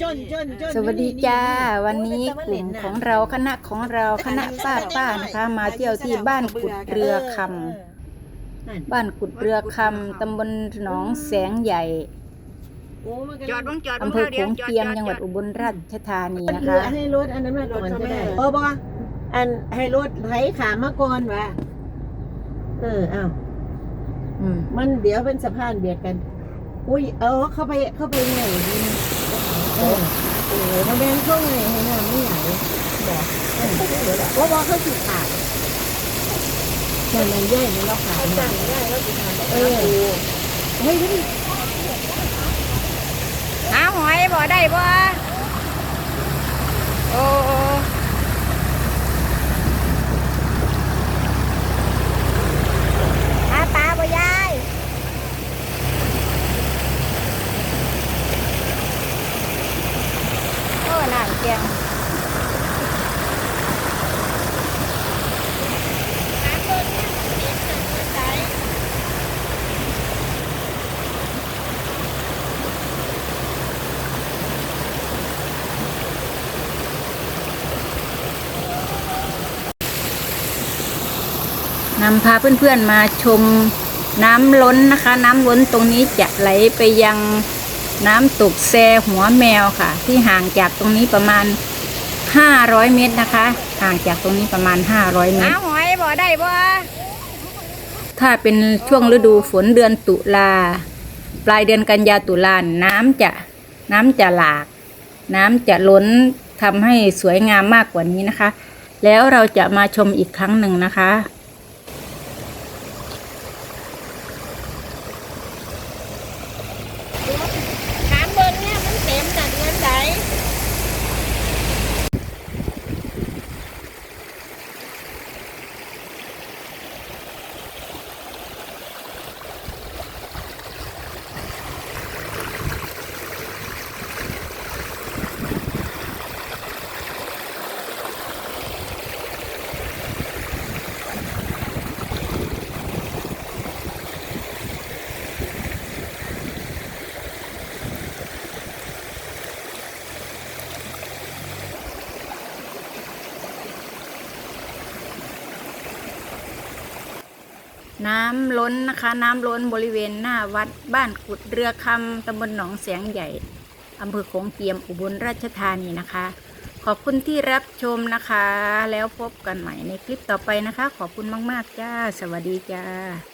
จนจนจนสวัสดีจ้า วันนี้กลุ่มของเราคณะของเราคณะป้าป้านะคะ มาเที่ยวที่บ้านกุดเรือคำบ้านกุดเรือคำตำบลหนองแสงใหญ่จอดบ้างจอดอำเภอโขงเจียมจังหวัดอุบลราชธานีมันนะเหลืคะ อให้รถอันนั้นมาก่อนก็ได้เออบอกอันให้รถไถขามาก่อนวะเอออ้าวอืมมันเดี๋ยวเป็นสะพานเบียดกัน อุ้ยเออเข้าไปเข้าไปไง ดีนเออมันเป็นช่วงไหนเนี่ยไม่ไหลบอกเออว่าเขาสิขาดมันมันแย่มันเราขาดเนี่ยเออเฮ้ยนี่หาหอยบ่ได้บ่โอ้โอ้หาปลาบ่ยายโอ้น้ำเจียงนำพาเพื่อนๆมาชมน้ำล้นนะคะ น้ำล้นตรงนี้จะไหลไปยัง น้ำตกแซหัวแมวค่ะ ที่ห่างจากตรงนี้ประมาณ 500 เมตรนะคะ ห่างจากตรงนี้ประมาณ 500 เมหาตรหอยบ่ได้บ่ถ้าเป็นช่วงฤดูฝนเดือนตุลาปลายเดือนกันยาตุลาน้ำจะน้ำจะหลาก น้ำจะล้นทำให้สวยงามมากกว่านี้นะคะ แล้วเราจะมาชมอีกครั้งหนึ่งนะคะ ถามเบิ่งเนี่ยมันเต็มน่ะเดือนใด น้ำล้นนะคะ น้ำล้นบริเวณหน้าวัดบ้านกุดเรือคำตำบลหนองแสงใหญ่อำเภอโขงเจียมอุบลราชธานีนะคะ ขอบคุณที่รับชมนะคะ แล้วพบกันใหม่ในคลิปต่อไปนะคะ ขอบคุณมาก ๆ จ้า สวัสดีจ้า